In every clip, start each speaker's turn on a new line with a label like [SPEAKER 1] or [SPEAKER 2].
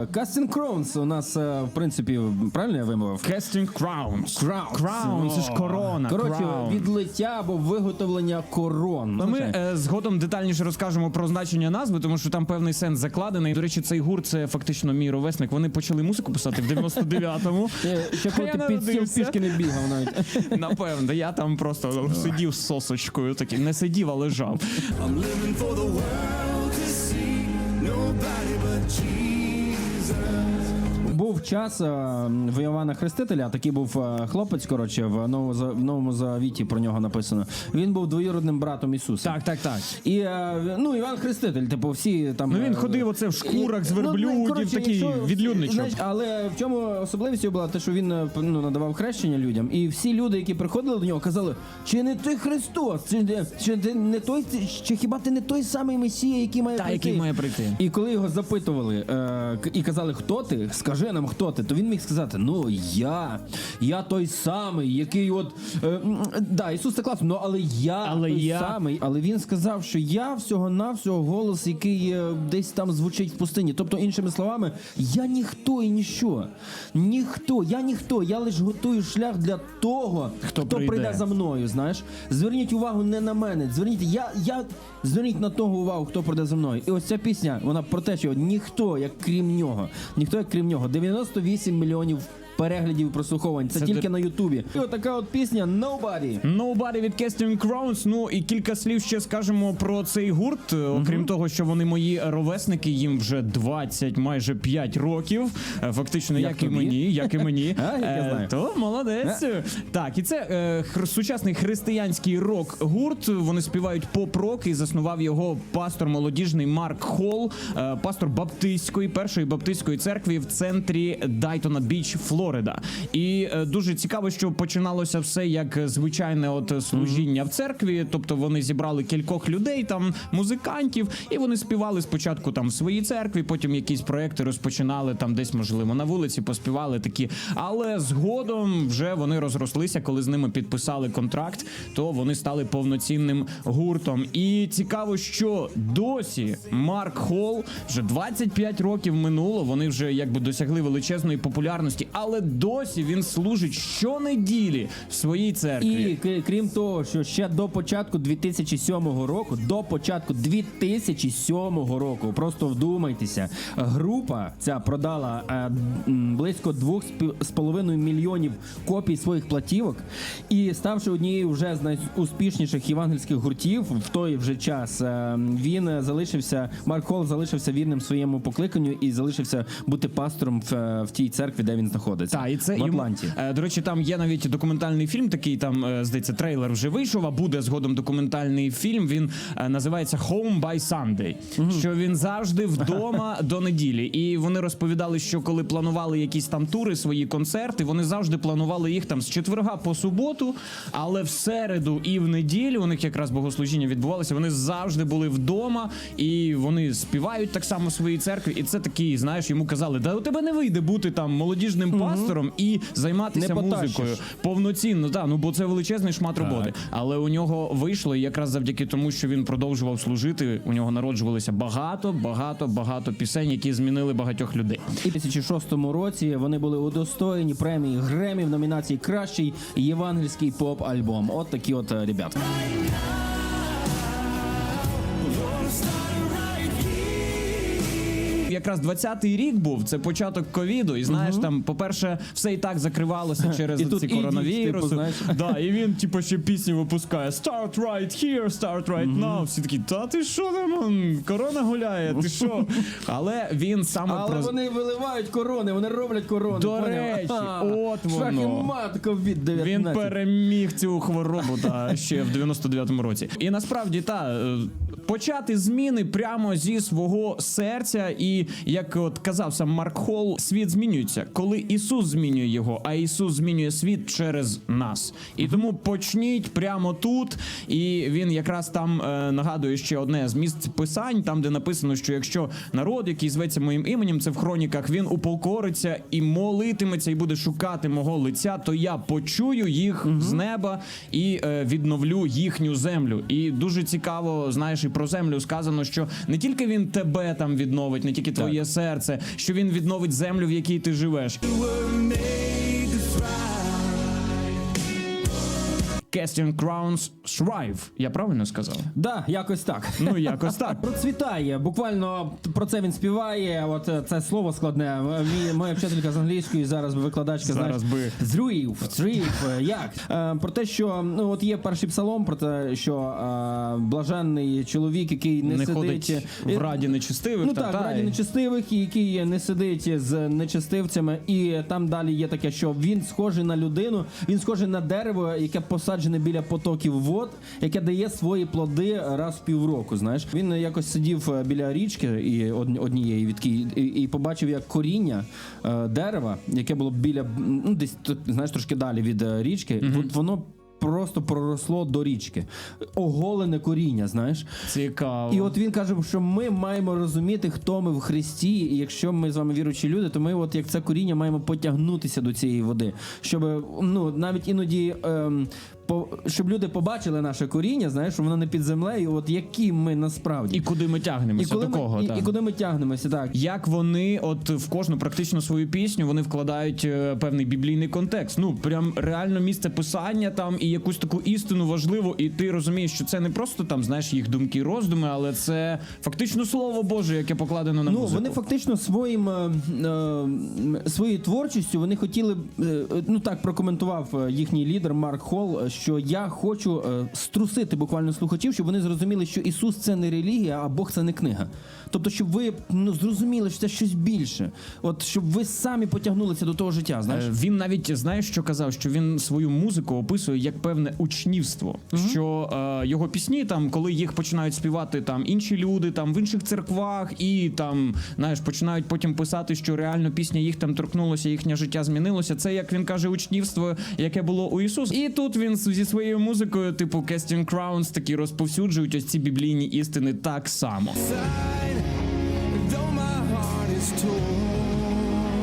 [SPEAKER 1] Casting Crowns у нас, е, в принципі, правильно я вимовив?
[SPEAKER 2] Casting Crowns.
[SPEAKER 1] Crowns.
[SPEAKER 2] Crown, це ж корона.
[SPEAKER 1] Коротше,
[SPEAKER 2] crown.
[SPEAKER 1] відлиття або виготовлення корон.
[SPEAKER 2] Ну, Ми
[SPEAKER 1] Звичайно.
[SPEAKER 2] е, згодом детальніше розкажемо про значення назви, тому що там певний сенс закладений. До речі, цей гурт це фактично мій ровесник. Вони почали музику писати в 99-му.
[SPEAKER 1] Е, Ще коли
[SPEAKER 2] Я
[SPEAKER 1] ти під стіл
[SPEAKER 2] народився.
[SPEAKER 1] пішки не бігав навіть.
[SPEAKER 2] Напевно, я там просто сидів з сосочкою, такий не сидів, а лежав.
[SPEAKER 3] I'm living for the world to see. Nobody but Jesus. Jesus.
[SPEAKER 1] Був час е, в Івана Хрестителя, такий був е, хлопець, коротше, в новому, За- в новому завіті про нього написано. Він був двоюродним братом Ісуса.
[SPEAKER 2] Так, так, так.
[SPEAKER 1] І е, ну, Іван Хреститель, типу, всі там.
[SPEAKER 2] Ну, він ходив оце в шкурах з верблюдів,
[SPEAKER 1] коротше,
[SPEAKER 2] такий відлюдничок.
[SPEAKER 1] але в чому особливість була те, що він ну, надавав хрещення людям, і всі люди, які приходили до нього, казали, чи не ти Христос, чи, чи ти не той, чи хіба ти не той самий Месія, який має
[SPEAKER 2] Та,
[SPEAKER 1] прийти?
[SPEAKER 2] який має прийти.
[SPEAKER 1] І коли його запитували е, і казали, хто ти, скажи нам, хто ти, то він міг сказати: Ну я, я той самий, який от е, да, Ісус це класно, ну але я
[SPEAKER 2] Але
[SPEAKER 1] той
[SPEAKER 2] я.
[SPEAKER 1] самий. Але він сказав, що я всього навсього голос, який е, десь там звучить в пустині. Тобто, іншими словами, я ніхто і ніщо. Ніхто, я ніхто. Я лише готую шлях для того,
[SPEAKER 2] Хто
[SPEAKER 1] хто,
[SPEAKER 2] прийде.
[SPEAKER 1] прийде за мною. Знаєш, зверніть увагу не на мене. Зверніть, я, я зверніть на того увагу, хто прийде за мною. І ось ця пісня, вона про те, що ніхто, як крім нього, ніхто як крім нього. 98 мільйонів переглядів і прослуховувань. Це,
[SPEAKER 2] Це
[SPEAKER 1] тільки на Ютубі. І отака от пісня Nobody.
[SPEAKER 2] Nobody від Casting Crowns. Ну і кілька слів ще скажемо про цей гурт. Окрім того, що вони мої ровесники, їм вже 20, майже 5 років. Е, Фактично,
[SPEAKER 1] Як
[SPEAKER 2] як, і мені, як і мені.
[SPEAKER 1] А, як я
[SPEAKER 2] Е,
[SPEAKER 1] знаю.
[SPEAKER 2] То молодець. Так, і це е, хр- сучасний християнський рок-гурт. Вони співають поп-рок і заснував його пастор молодіжний Марк Холл, е, пастор Баптистської, першої баптистської церкви в центрі Дайтона Біч, Флорида. І е, дуже цікаво, що починалося все як звичайне от служіння в церкві. Тобто вони зібрали кількох людей, там музикантів, і вони співали спочатку там в своїй церкві, потім якісь проекти розпочинали там, десь можливо на вулиці, поспівали такі. Але згодом вже вони розрослися, коли з ними підписали контракт, то вони стали повноцінним гуртом. І цікаво, що досі Марк Холл вже 25 років минуло. Вони вже якби досягли величезної популярності, але досі він служить щонеділі в своїй церкві.
[SPEAKER 1] І крім того, що ще до початку 2007 року, до початку 2007 року, просто вдумайтеся, група ця продала е, близько 2,5 мільйонів копій своїх платівок, і ставши однією вже з найуспішніших євангельських гуртів в той вже час, е, він залишився, Марк Холл залишився вірним своєму покликанню і залишився бути пастором в, е, в тій церкві, де він знаходиться.
[SPEAKER 2] Та, і це
[SPEAKER 1] в Атланті.
[SPEAKER 2] Е, До речі, там є навіть документальний фільм, такий там, е, здається, трейлер вже вийшов, а буде згодом документальний фільм. Він е, називається Home by Sunday. Що він завжди вдома до неділі. І вони розповідали, що коли планували якісь там тури, свої концерти, вони завжди планували їх там з четверга по суботу, але в середу і в неділю у них якраз богослужіння відбувалося. Вони завжди були вдома і вони співають так само в своїй церкві. І це такий, знаєш, йому казали, да у тебе не вийде бути там молодіжним пастором і займатися
[SPEAKER 1] Не потащиш.
[SPEAKER 2] музикою повноцінно. Так, ну бо це величезний шмат роботи. Але у нього вийшло і якраз завдяки тому, що він продовжував служити. У нього народжувалися багато, багато, багато пісень, які змінили багатьох людей.
[SPEAKER 1] І в 2006 році вони були удостоєні премії Гремі в номінації Кращий євангельський поп-альбом. От такі от е, ребята.
[SPEAKER 2] Якраз 20-й рік був це початок ковіду, і знаєш, там, по-перше, все і так закривалося через ці
[SPEAKER 1] ідіть,
[SPEAKER 2] коронавіруси.
[SPEAKER 1] типу,
[SPEAKER 2] да, і він, типу, ще пісню випускає Start right here, start right now. Всі такі, та ти що там? Корона гуляє, ти що? Але він саме
[SPEAKER 1] Але
[SPEAKER 2] про
[SPEAKER 1] вони виливають корони, вони роблять корони.
[SPEAKER 2] До
[SPEAKER 1] поняв?
[SPEAKER 2] речі, от воно.
[SPEAKER 1] мат covid 19
[SPEAKER 2] Він переміг цю хворобу та ще в 99-му році. І насправді та е, почати зміни прямо зі свого серця, і як от казав сам Марк Холл, світ змінюється, коли Ісус змінює його, а Ісус змінює світ через нас. І тому почніть прямо тут. І він якраз там е, нагадує ще одне з місць писань, там де написано, що якщо народ, який зветься моїм іменем, це в хроніках, він упокориться і молитиметься, і буде шукати мого лиця, то я почую їх з неба і е, відновлю їхню землю. І дуже цікаво, знаєш, і про землю сказано, що не тільки він тебе там відновить, не тільки твоє серце, що він відновить землю, в якій ти живеш. Casting Crowns Shrive. Я правильно сказав?
[SPEAKER 1] Да, якось так.
[SPEAKER 2] Ну якось так.
[SPEAKER 1] Процвітає. Буквально про це він співає. От е, це слово складне. Мій моя вчителька з англійської зараз викладачка
[SPEAKER 2] Зараз
[SPEAKER 1] знаєш,
[SPEAKER 2] би.
[SPEAKER 1] зрів, зрів, е, як Е, про те, що ну от є перший псалом, про те, що е, блаженний чоловік, який не,
[SPEAKER 2] Не
[SPEAKER 1] сидить
[SPEAKER 2] ходить в раді нечистивих.
[SPEAKER 1] Ну
[SPEAKER 2] та,
[SPEAKER 1] так,
[SPEAKER 2] та,
[SPEAKER 1] в раді нечестивих, і який не сидить з нечестивцями, і там далі є таке, що він схожий на людину, він схожий на дерево, яке посаджене біля потоків вод, яке дає свої плоди раз в півроку. Знаєш, він якось сидів е, біля річки і однієї відки, і, і побачив, як коріння е, дерева, яке було біля ну, десь знаєш, трошки далі від річки, от воно. Просто проросло до річки, оголене коріння, знаєш.
[SPEAKER 2] Цікаво.
[SPEAKER 1] І от він каже, що ми маємо розуміти, хто ми в Христі, і якщо ми з вами віруючі люди, то ми, от як це коріння, маємо потягнутися до цієї води, щоб ну навіть іноді. Ем, по, щоб люди побачили наше коріння, знаєш, що воно не під землею, от які ми насправді.
[SPEAKER 2] І куди ми тягнемося?
[SPEAKER 1] коли
[SPEAKER 2] до кого?
[SPEAKER 1] і,
[SPEAKER 2] та?
[SPEAKER 1] і куди ми тягнемося, так.
[SPEAKER 2] Як вони, от в кожну практично свою пісню, вони вкладають е, певний біблійний контекст. Ну прям реально місце писання там і якусь таку істину важливу, і ти розумієш, що це не просто там знаєш їх думки, роздуми, але це фактично слово Боже, яке покладено на
[SPEAKER 1] Ну,
[SPEAKER 2] музику.
[SPEAKER 1] вони фактично своїм е, е, своєю творчістю вони хотіли б, е, ну так прокоментував е, їхній лідер Марк Холл, е, що я хочу е, струсити буквально слухачів, щоб вони зрозуміли, що Ісус це не релігія, а Бог це не книга. Тобто, щоб ви ну зрозуміли, що це щось більше. От щоб ви самі потягнулися до того життя. Знаєш,
[SPEAKER 2] Е, Він навіть знаєш, що казав, що він свою музику описує як певне учнівство. Що е, його пісні, там, коли їх починають співати там інші люди, там в інших церквах, і там знаєш, починають потім писати, що реально пісня їх там торкнулася, їхнє життя змінилося. Це як він каже, учнівство, яке було у Ісус. І тут він зі своєю музикою, типу Casting Crowns, такі розповсюджують ось ці біблійні істини так само.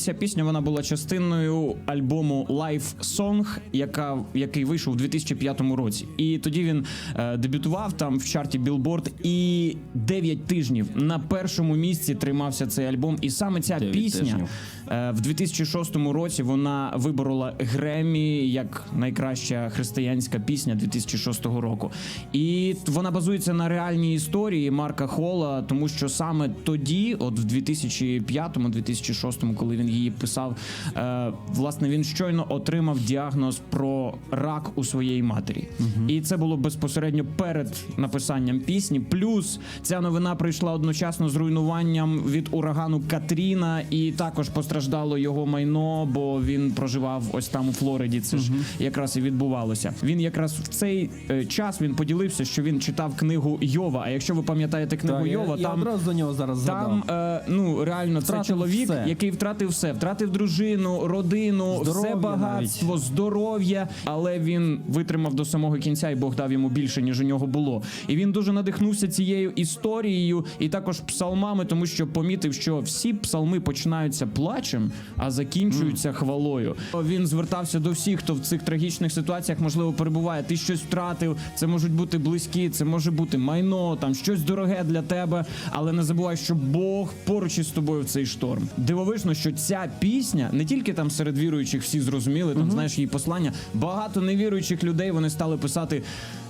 [SPEAKER 2] Ця пісня вона була частиною альбому Life Song, яка, який вийшов у 2005 році. І тоді він е, дебютував там в чарті Billboard і 9 тижнів на першому місці тримався цей альбом. І саме ця пісня е, в 2006 році вона виборола Греммі як найкраща християнська пісня 2006 року. І вона базується на реальній історії Марка Хола, тому що саме тоді, от в 2005-2006, коли він її писав, е, власне він щойно отримав діагноз про рак у своєї матері. І це було безпосередньо перед написанням пісні. Плюс ця новина прийшла одночасно з руйнуванням від урагану Катріна, і також постраждало його майно, бо він проживав ось там у Флориді. Це ж якраз і відбувалося. Він якраз в цей е, час він поділився, що він читав книгу Йова. А якщо ви пам'ятаєте книгу
[SPEAKER 1] Так,
[SPEAKER 2] Йова,
[SPEAKER 1] я,
[SPEAKER 2] там
[SPEAKER 1] одразу до нього зараз
[SPEAKER 2] там е, ну реально це чоловік,
[SPEAKER 1] все.
[SPEAKER 2] який втратив все, втратив дружину, родину,
[SPEAKER 1] Здоров'я
[SPEAKER 2] все багатство, здоров'я, але він витримав до самого кінця, і Бог дав йому більше, ніж у нього було. І він дуже надихнувся цією історією і також псалмами, тому що помітив, що всі псалми починаються плачем, а закінчуються хвалою. Він звертався до всіх, хто в цих трагічних ситуаціях можливо перебуває. Ти щось втратив. Це можуть бути близькі, це може бути майно, там щось дороге для тебе. Але не забувай, що Бог поруч із тобою в цей шторм. Дивовижно, що ця пісня не тільки там серед віруючих всі зрозуміли, там знаєш її послання. Багато невіруючих людей вони стали писати.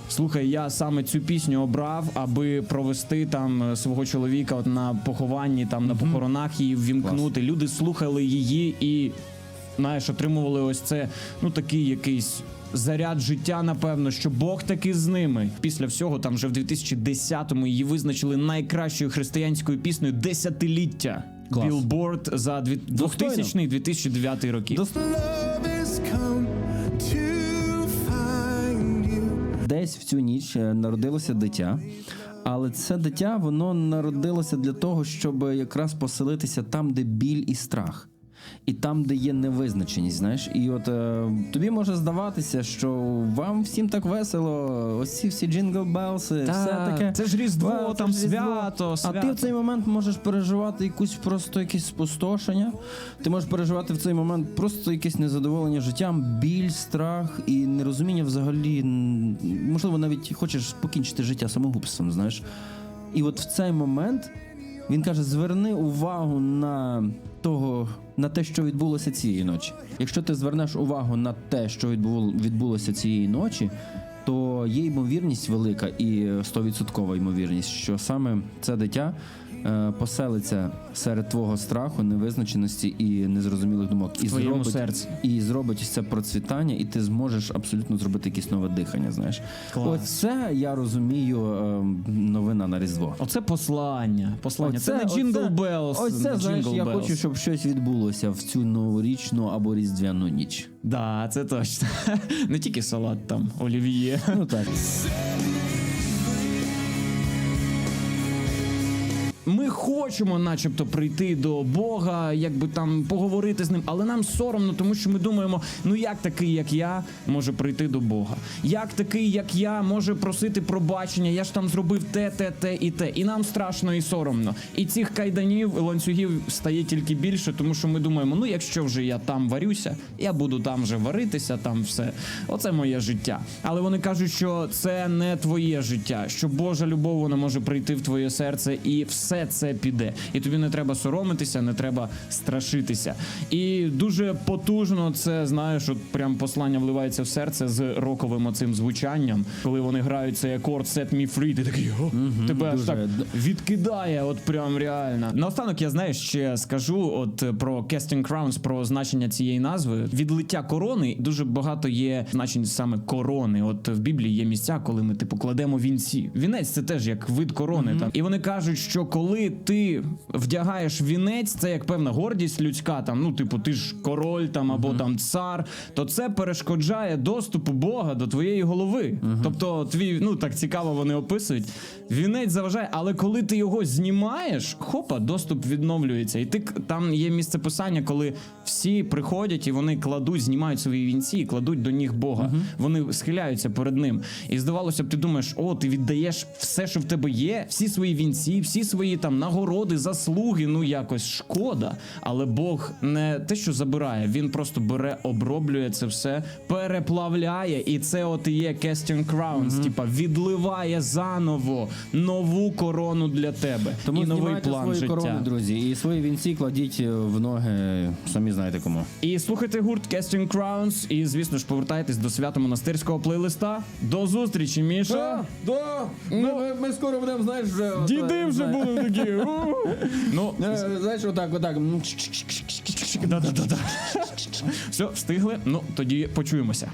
[SPEAKER 2] Слухай, я саме цю пісню обрав, аби провести там е, свого чоловіка от на похованні, там на похоронах її ввімкнути. Люди слухали її і знаєш, отримували ось це, ну такий якийсь. Заряд життя, напевно, що Бог таки з ними. Після всього, там вже в 2010-му її визначили найкращою християнською піснею десятиліття.
[SPEAKER 1] Клас.
[SPEAKER 2] Білборд за дві- 2000-2009 роки.
[SPEAKER 1] Десь в цю ніч е, народилося дитя. Але це дитя воно народилося для того, щоб якраз поселитися там, де біль і страх. І там, де є невизначеність, знаєш, і от е, тобі може здаватися, що вам всім так весело, ось ці всі джингл белси,
[SPEAKER 2] Та,
[SPEAKER 1] все таке.
[SPEAKER 2] це ж Різдво,
[SPEAKER 1] це
[SPEAKER 2] там
[SPEAKER 1] ж Різдво.
[SPEAKER 2] свято,
[SPEAKER 1] А ти в цей момент можеш переживати якусь просто якесь спустошення. Ти можеш переживати в цей момент просто якесь незадоволення життям, біль, страх і нерозуміння взагалі. Можливо, навіть хочеш покінчити життя самогубством, знаєш. І от в цей момент Він каже: зверни увагу на того, на те, що відбулося цієї ночі. Якщо ти звернеш увагу на те, що відбул- відбулося цієї ночі, то є ймовірність велика і 100% ймовірність, що саме це дитя е, поселиться серед твого страху, невизначеності і незрозумілих думок. І зробить,
[SPEAKER 2] серці.
[SPEAKER 1] і зробить це процвітання, і ти зможеш абсолютно зробити якесь нове дихання. Знаєш,
[SPEAKER 2] Клас.
[SPEAKER 1] оце я розумію е, новина на різдво.
[SPEAKER 2] Оце послання. Послання. це не Jingle
[SPEAKER 1] оце-
[SPEAKER 2] Bells.
[SPEAKER 1] Ось це,
[SPEAKER 2] не
[SPEAKER 1] знаєш, я хочу, щоб щось відбулося в цю новорічну або різдвяну ніч.
[SPEAKER 2] Да, це точно. Не тільки салат там, олів'є.
[SPEAKER 1] Ну так.
[SPEAKER 2] хочемо, начебто, прийти до Бога, якби там поговорити з ним, але нам соромно, тому що ми думаємо: ну як такий, як я, може прийти до Бога? Як такий, як я, може просити пробачення? Я ж там зробив те, те, те і те. І нам страшно і соромно. І цих кайданів, ланцюгів стає тільки більше, тому що ми думаємо: ну якщо вже я там варюся, я буду там вже варитися, там все. Оце моє життя. Але вони кажуть, що це не твоє життя, що Божа любов вона може прийти в твоє серце, і все це піде. І тобі не треба соромитися, не треба страшитися. І дуже потужно це знаєш, от прям послання вливається в серце з роковим оцим звучанням, коли вони грають цей акорд Set Me Free, ти такий о, тебе аж
[SPEAKER 1] дуже.
[SPEAKER 2] так відкидає, от прям реально. Наостанок я знаю, ще скажу от про Casting Crowns, про значення цієї назви. Відлиття корони дуже багато є значень саме корони. От в Біблії є місця, коли ми типу кладемо вінці. Вінець це теж як вид корони. Там і вони кажуть, що коли ти вдягаєш вінець, це як певна гордість людська. Там ну, типу, ти ж король там або там цар, то це перешкоджає доступу Бога до твоєї голови. Тобто, твій ну так цікаво вони описують. Вінець заважає, але коли ти його знімаєш, хопа, доступ відновлюється. І ти там є місце писання, коли всі приходять і вони кладуть, знімають свої вінці і кладуть до ніг Бога. Вони схиляються перед ним. І здавалося б, ти думаєш, о, ти віддаєш все, що в тебе є, всі свої вінці, всі свої там нагороди, заслуги. Ну якось шкода. Але Бог не те, що забирає, він просто бере, оброблює це все, переплавляє, і це от і є casting crowns, типа відливає заново нову корону для тебе
[SPEAKER 1] Тому
[SPEAKER 2] і новий план
[SPEAKER 1] свої
[SPEAKER 2] життя.
[SPEAKER 1] корони, друзі, і свої вінці кладіть в ноги, самі знаєте кому.
[SPEAKER 2] І слухайте гурт Casting Crowns, і звісно ж повертайтесь до свято-монастирського плейлиста. До зустрічі, Міша.
[SPEAKER 1] да. Ми, ми, скоро будемо, знаєш, вже.
[SPEAKER 2] Діди вже були такі. Ну,
[SPEAKER 1] Знаєш, отак, отак.
[SPEAKER 2] да-да-да-да. Все, встигли. Ну, тоді почуємося.